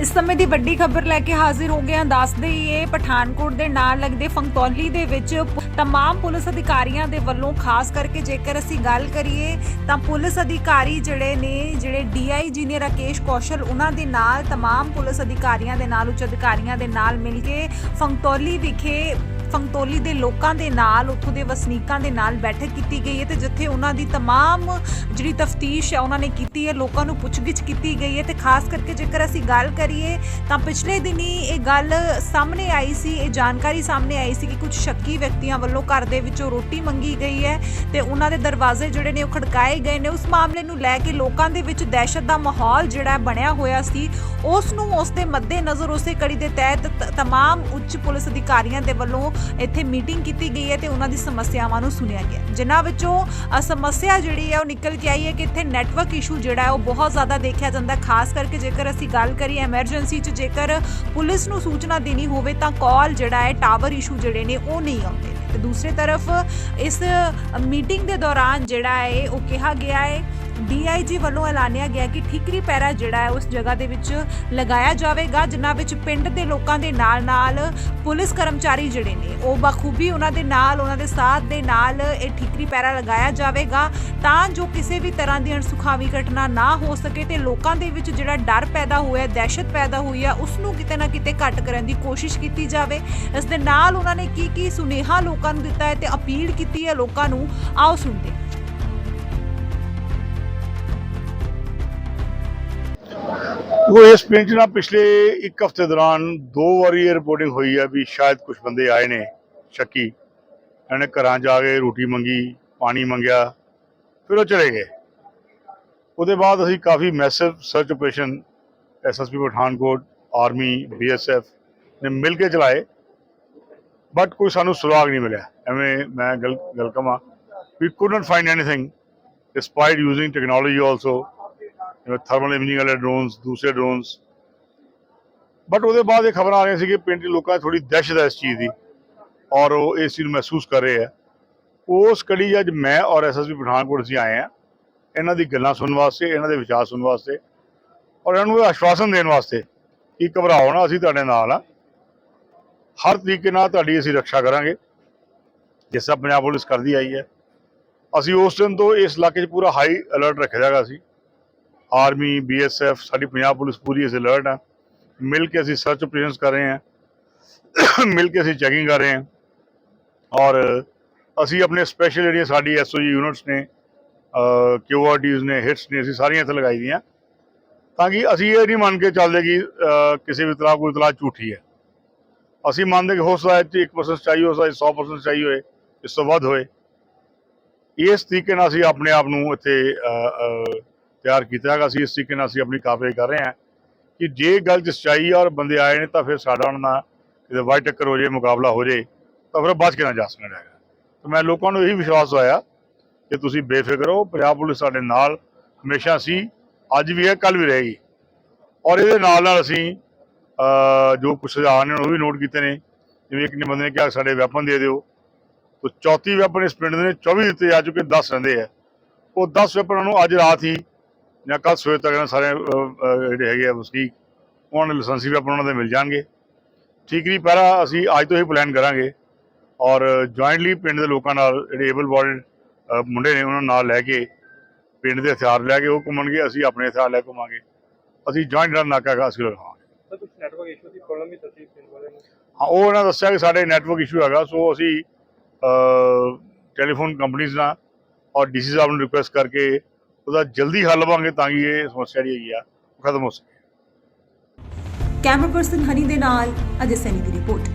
ਇਸ ਸਮੇਂ ਦੀ ਵੱਡੀ ਖਬਰ ਲੈ ਕੇ ਹਾਜ਼ਰ ਹੋ ਗਏ ਹਾਂ ਦੱਸ ਦੇਈਏ ਪਠਾਨਕੋਟ ਦੇ ਨਾਲ ਲੱਗਦੇ ਫੰਗਤੌਲੀ ਦੇ ਵਿੱਚ ਪ- तमाम ਪੁਲਿਸ ਅਧਿਕਾਰੀਆਂ ਦੇ ਵੱਲੋਂ ਖਾਸ ਕਰਕੇ ਜੇਕਰ ਅਸੀਂ ਗੱਲ ਕਰੀਏ ਤਾਂ ਪੁਲਿਸ ਅਧਿਕਾਰੀ ਜਿਹੜੇ ਨੇ ਜਿਹੜੇ ਡੀਆਈਜੀ ਨੇ ਰਾਕੇਸ਼ ਕੌਸ਼ਲ ਉਹਨਾਂ ਦੇ ਨਾਲ तमाम ਪੁਲਿਸ ਅਧਿਕਾਰੀਆਂ ਦੇ ਨਾਲ ਉੱਚ ਅਧਿਕਾਰੀਆਂ ਦੇ ਨਾਲ ਮਿਲ ਕੇ ਫੰਗਤੌਲੀ ਵਿਖੇ ਫੰਗਤੌਲੀ ਦੇ ਲੋਕਾਂ ਦੇ ਨਾਲ ਉੱਥੋਂ ਦੇ ਵਸਨੀਕਾਂ ਦੇ ਨਾਲ ਬੈਠਕ ਕੀਤੀ ਗਈ ਹੈ ਤੇ ਜਿੱਥੇ ਉਹਨਾਂ ਦੀ तमाम ਜਿਹੜੀ ਤਫਤੀਸ਼ ਹੈ ਉਹਨਾਂ ਨੇ ਕੀਤੀ ਹੈ ਲੋਕਾਂ ਨੂੰ ਪੁੱਛਗਿੱਛ ਕੀਤੀ ਗਈ ਹੈ ਤੇ ਖਾਸ ਕਰਕੇ ਜੇਕਰ ਅਸੀਂ ਗੱਲ ਕਰੀਏ ਤਾਂ ਪਿਛਲੇ ਦਿਨੀ ਇਹ ਗੱਲ ਸਾਹਮਣੇ ਆਈ ਸੀ ਇਹ ਜਾਣਕਾਰੀ ਸਾਹਮਣੇ ਆਈ ਸੀ ਕਿ ਕੁਝ ਸ਼ੱਕੀ ਵਿਅਕਤੀਆਂ ਵੱਲੋਂ ਘਰ ਦੇ ਵਿੱਚੋਂ ਰੋਟੀ ਮੰਗੀ ਗਈ ਹੈ ਤੇ ਉਹਨਾਂ ਦੇ ਦਰਵਾਜ਼ੇ ਜਿਹੜੇ ਨੇ ਉਹ ਖੜਕਾਏ ਗਏ ਨੇ ਉਸ ਮਾਮਲੇ ਨੂੰ ਲੈ ਕੇ ਲੋਕਾਂ ਦੇ ਵਿੱਚ ਦਹਿਸ਼ਤ ਦਾ ਮਾਹੌਲ ਜਿਹੜਾ ਹੈ ਬਣਿਆ ਹੋਇਆ ਸੀ ਉਸ ਨੂੰ ਉਸ ਦੇ ਮੱਦੇ ਨਜ਼ਰ ਉਸੇ ਕੜੀ ਦੇ ਤਹਿਤ ਤ- तमाम ਉੱਚ ਪੁਲਿਸ ਅਧਿਕਾਰੀਆਂ ਦੇ ਵੱਲੋਂ ਇੱਥੇ ਮੀਟਿੰਗ ਕੀਤੀ ਗਈ ਹੈ ਤੇ ਉਹਨਾਂ ਦੀ ਸਮੱਸਿਆਵਾਂ ਨੂੰ ਸੁਣਿਆ ਗਿਆ ਜਿਨ੍ਹਾਂ ਵਿੱਚੋਂ ਸਮੱਸਿਆ ਜਿਹੜੀ ਹੈ ਉਹ ਨਿਕਲ ਕੇ ਆਈ ਹੈ ਕਿ ਇੱਥੇ ਨੈਟਵਰਕ ਇਸ਼ੂ ਜਿਹੜਾ ਹੈ ਉਹ ਬਹੁਤ ਜ਼ਿਆਦਾ ਦੇਖਿਆ ਜਾਂਦਾ ਖਾਸ ਕਰਕੇ ਜੇਕਰ ਅਸੀਂ ਗੱਲ ਕਰੀਏ ਐਮਰਜੈਂਸੀ 'ਚ ਜੇਕਰ ਪੁਲਿਸ ਨੂੰ ਸੂਚਨਾ ਦੇਣੀ ਹੋਵੇ ਤਾਂ ਕਾਲ ਜਿਹੜਾ ਹੈ ਟਾਵਰ ਇਸ਼ੂ ਜਿਹੜੇ ਨੇ ਉਹ ਨਹੀਂ ਆਉਂਦੇ। ਤੇ ਦੂਸਰੀ ਤਰਫ ਇਸ ਮੀਟਿੰਗ ਦੇ ਦੌਰਾਨ ਜਿਹੜਾ ਹੈ ਉਹ ਕਿਹਾ ਗਿਆ ਹੈ ਡੀਆਈਜੀ ਵੱਲੋਂ ਐਲਾਨਿਆ ਗਿਆ ਕਿ ਠੀਕਰੀ ਪੈਰਾ ਜਿਹੜਾ ਹੈ, ਉਸ ਜਗ੍ਹਾ ਦੇ ਵਿੱਚ ਲਗਾਇਆ ਜਾਵੇਗਾ, ਜਿਨ੍ਹਾਂ ਵਿੱਚ ਪਿੰਡ ਦੇ ਲੋਕਾਂ ਦੇ ਨਾਲ-ਨਾਲ ਪੁਲਿਸ ਕਰਮਚਾਰੀ ਜਿਹੜੇ ਨੇ, ਉਹ ਬਖੂਬੀ ਉਹਨਾਂ ਦੇ ਨਾਲ, ਉਹਨਾਂ ਦੇ ਸਾਥ ਦੇ ਨਾਲ ਇਹ ਠੀਕਰੀ ਪੈਰਾ ਲਗਾਇਆ ਜਾਵੇਗਾ, ਤਾਂ ਜੋ ਕਿਸੇ ਵੀ ਤਰ੍ਹਾਂ ਦੀ ਅਣਸੁਖਾਵੀ ਘਟਨਾ ਨਾ ਹੋ ਸਕੇ ਤੇ ਲੋਕਾਂ ਦੇ ਵਿੱਚ ਜਿਹੜਾ ਡਰ ਪੈਦਾ ਹੋਇਆ, ਦਹਿਸ਼ਤ ਪੈਦਾ ਹੋਈ ਹੈ ਉਸ ਨੂੰ ਕਿਤੇ ਨਾ ਕਿਤੇ ਘੱਟ ਕਰਨ ਦੀ ਕੋਸ਼ਿਸ਼ ਕੀਤੀ ਜਾਵੇ। ਇਸ ਦੇ ਨਾਲ ਉਹਨਾਂ ਨੇ ਕੀ ਕੀ ਸੁਨੇਹਾ ਲੋਕ ਨੂੰ ਦਿੱਤਾ ਹੈ ਤੇ ਅਪੀਲ ਕੀਤੀ ਹੈ ਲੋਕਾਂ ਨੂੰ। ਆਓ ਸੁਣਦੇ ਹਾਂ। ਉਹ ਇਸ ਪਿੰਡ 'ਚ ਪਿਛਲੇ ਇੱਕ ਹਫ਼ਤੇ ਦੌਰਾਨ ਦੋ ਵਾਰੀ ਇਹ ਰਿਪੋਰਟਿੰਗ ਹੋਈ ਹੈ ਵੀ ਸ਼ਾਇਦ ਕੁਝ ਬੰਦੇ ਆਏ ਨੇ ਸ਼ੱਕੀ। ਇਹਨਾਂ ਨੇ ਘਰਾਂ 'ਚ ਆ ਕੇ ਰੋਟੀ ਮੰਗੀ, ਪਾਣੀ ਮੰਗਿਆ, ਫਿਰ ਉਹ ਚਲੇ ਗਏ। ਉਹਦੇ ਬਾਅਦ ਅਸੀਂ ਕਾਫੀ massive search operation SSP Pathankot, army BSF ਨੇ ਮਿਲ ਕੇ ਚਲਾਏ। ਬਟ ਕੋਈ ਸਾਨੂੰ ਸੁਰਾਗ ਨਹੀਂ ਮਿਲਿਆ। ਐਵੇਂ ਮੈਂ ਗੱਲ ਗੱਲ ਕਵਾਂ ਵੀ couldn't find anything despite using technology also ਜਿਵੇਂ ਥਰਮਲ ਇਮੇਜਿੰਗ ਵਾਲੇ ਡਰੋਨਸ ਦੂਸਰੇ ਡਰੋਨਸ ਬਟ ਉਹਦੇ ਬਾਅਦ ਇਹ ਖਬਰ ਆ ਰਹੀਆਂ ਸੀ ਕਿ ਪਿੰਡ ਦੇ ਲੋਕਾਂ 'ਚ ਥੋੜੀ ਦਹਿਸ਼ਤ ਹੈ ਇਸ ਚੀਜ਼ ਦੀ। ਔਰ ਉਹ ਇਸ ਚੀਜ਼ ਨੂੰ ਮਹਿਸੂਸ ਕਰ ਰਹੇ ਆ। ਉਸ ਕੜੀ ਅੱਜ ਮੈਂ ਔਰ ਐਸਐਸਪੀ ਪਠਾਨਕੋਟ ਅਸੀਂ ਆਏ ਆ। ਇਹਨਾਂ ਦੀ ਗੱਲਾਂ ਸੁਣਨ ਵਾਸਤੇ, ਇਹਨਾਂ ਦੇ ਵਿਚਾਰ ਸੁਣਨ ਵਾਸਤੇ। ਔਰ ਇਹਨਾਂ ਨੂੰ ਆਸ਼ਵਾਸਨ ਦੇਣ ਵਾਸਤੇ ਕਿ ਘਬਰਾਓ ਨਾ, ਅਸੀਂ ਤੁਹਾਡੇ ਨਾਲ ਆ। ਹਰ ਤਰੀਕੇ ਨਾਲ ਤੁਹਾਡੀ ਅਸੀਂ ਰੱਖਿਆ ਕਰਾਂਗੇ ਜਿਸ ਤਰ੍ਹਾਂ ਪੰਜਾਬ ਪੁਲਿਸ ਕਰਦੀ ਆਈ ਹੈ ਅਸੀਂ ਉਸ ਦਿਨ ਤੋਂ ਇਸ ਇਲਾਕੇ 'ਚ ਪੂਰਾ ਹਾਈ ਅਲਰਟ ਰੱਖਿਆ ਜਾਗਾ ਸੀ ਆਰਮੀ ਬੀਐਸਐਫ ਸਾਡੀ ਪੰਜਾਬ ਪੁਲਿਸ ਪੂਰੀ ਇਸ ਅਲਰਟ ਆ ਮਿਲ ਕੇ ਅਸੀਂ ਸਰਚ ਆਪਰੇਸ਼ਨਸ ਕਰ ਰਹੇ ਹਾਂ ਮਿਲ ਕੇ ਅਸੀਂ ਚੈਕਿੰਗ ਕਰ ਰਹੇ ਹਾਂ ਔਰ ਅਸੀਂ ਆਪਣੇ ਸਪੈਸ਼ਲ ਜਿਹੜੀਆਂ ਸਾਡੀ ਐਸਓਜੀ ਯੂਨਿਟਸ ਨੇ ਕਿਊਆਰਟੀਜ਼ ਨੇ ਹਿਟਸ ਨੇ ਅਸੀਂ ਸਾਰੀਆਂ ਇੱਥੇ ਲਗਾਈ ਦੀਆਂ ਤਾਂ ਕਿ ਅਸੀਂ ਇਹ ਨਹੀਂ ਮੰਨ ਕੇ ਚੱਲਦੇ ਕਿ ਅਹ, ਕਿਸੇ ਵੀ ਤਰ੍ਹਾਂ ਕੋਈ ਇਤਲਾਹ ਝੂਠੀ ਹੈ ਅਸੀਂ ਮੰਨਦੇ ਕਿ ਹੋ ਸਕਦਾ ਹੈ ਕਿ 1% ਚਾਹੀਏ ਹੋ ਸਕਦਾ ਹੈ 100% ਚਾਹੀਏ ਹੋਏ, ਇਸ ਤੋਂ ਵੱਧ ਹੋਏ। ਇਸ ਤਰੀਕੇ ਨਾਲ ਅਸੀਂ ਆਪਣੇ ਆਪ ਨੂੰ ਇੱਥੇ ਤਿਆਰ ਕੀਤਾ ਹੈਗਾ। ਅਸੀਂ ਇਸ ਤਰੀਕੇ ਨਾਲ ਅਸੀਂ ਆਪਣੀ ਕਾਰਵਾਈ ਕਰ ਰਹੇ ਹਾਂ ਕਿ ਜੇ ਗੱਲ 'ਚ ਸੱਚਾਈ ਔਰ ਬੰਦੇ ਆਏ ਨੇ ਤਾਂ ਫਿਰ ਸਾਡਾ ਉਹਨਾਂ ਨਾਲ ਕਿਤੇ ਵਾਈ ਟੱਕਰ ਹੋ ਜੇ, ਮੁਕਾਬਲਾ ਹੋ ਜੇ, ਤਾਂ ਫਿਰ ਬਚ ਕੇ ਨਾ ਜਾ ਸਕਣਾ ਹੈਗਾ। ਤਾਂ ਮੈਂ ਲੋਕਾਂ ਨੂੰ ਇਹੀ ਵਿਸ਼ਵਾਸ ਹੋਇਆ ਕਿ ਤੁਸੀਂ ਬੇਫਿਕਰ ਹੋ। ਪੰਜਾਬ ਪੁਲਿਸ ਸਾਡੇ ਨਾਲ ਹਮੇਸ਼ਾ ਸੀ, ਅੱਜ ਵੀ ਹੈ ਕੱਲ ਵੀ ਰਹੇਗੀ। ਔਰ ਇਹਦੇ ਨਾਲ ਨਾਲ ਅਸੀਂ ਜੋ ਕੁਛ ਸੁਝਾਅ ਨੇ, ਉਹ ਵੀ ਨੋਟ ਕੀਤੇ ਨੇ। ਜਿਵੇਂ ਇੱਕ ਨੇ ਬੰਦੇ ਨੇ ਕਿਹਾ, ਸਾਡੇ ਵੈਪਨ ਦੇ ਦਿਓ। ਤੋ 34 ਵੈਪਨ ਇਸ ਪਿੰਡ ਦੇ ਨੇ 24 ਦਿੱਤੇ ਜਾ ਚੁੱਕੇ 10 ਰਹਿੰਦੇ ਆ। ਉਹ 10 ਵੈਪਨਾਂ ਨੂੰ ਅੱਜ ਰਾਤ ਹੀ, ਜਾਂ ਕੱਲ ਸਵੇਰ ਤੱਕ ਸਾਰੇ ਜਿਹੜੇ ਹੈਗੇ ਆ ਵਸਨੀਕ ਉਹਨਾਂ ਦੇ ਲਾਇਸੈਂਸੀ ਵੈਪਨ ਉਹਨਾਂ ਦੇ ਮਿਲ ਜਾਣਗੇ। ਠੀਕਰੀ ਪਹਿਰਾ ਅਸੀਂ ਅੱਜ ਤੋਂ ਹੀ ਪਲਾਨ ਕਰਾਂਗੇ। ਔਰ ਜੁਆਇੰਟਲੀ ਪਿੰਡ ਦੇ ਲੋਕਾਂ ਨਾਲ, ਜਿਹੜੇ ਏਬਲ ਬੋਡੀਡ ਮੁੰਡੇ ਨੇ, ਉਹਨਾਂ ਨਾਲ ਲੈ ਕੇ, ਪਿੰਡ ਦੇ ਹਥਿਆਰ ਲੈ ਕੇ ਉਹ ਘੁੰਮਣਗੇ, ਅਸੀਂ ਆਪਣੇ ਹਥਿਆਰ ਲੈ ਘੁੰਮਾਂਗੇ। ਅਸੀਂ ਜੁਆਇੰਟ ਨਾਲ ਨਾਕਾ ਹੈਗਾ ਅਸੀਂ ਲਗਾਵਾਂਗੇ ਸਰ ਕੁਝ ਨੈਟਵਰਕ ਇਸ਼ੂ ਦੀ ਪ੍ਰੋਬਲਮ ਵੀ ਦੱਸੀ ਪਿੰਡ ਵਾਲਿਆਂ ਨੂੰ? ਹਾਂ ਉਹ ਉਹਨਾਂ ਦੱਸਿਆ ਕਿ ਸਾਡੇ ਨੈਟਵਰਕ ਇਸ਼ੂ ਹੈਗਾ ਸੋ ਅਸੀਂ ਟੈਲੀਫੋਨ ਕੰਪਨੀਆਂ ਨਾਲ ਔਰ ਡੀਸੀ ਸਾਹਿਬ ਨੂੰ ਰਿਕੁਐਸਟ ਕਰਕੇ ਉਹਦਾ ਜਲਦੀ ਹੱਲ ਲਵਾਂਗੇ ਤਾਂ ਕਿ ਇਹ ਸਮੱਸਿਆ ਜਿਹੜੀ ਹੈਗੀ ਆ ਉਹ ਖਤਮ ਹੋ ਸਕੇ। ਕੈਮਰਾ ਪਰਸਨ ਹਨੀ ਦੇ ਨਾਲ ਅਜੇ ਸੈਨੀ ਦੀ ਰਿਪੋਰਟ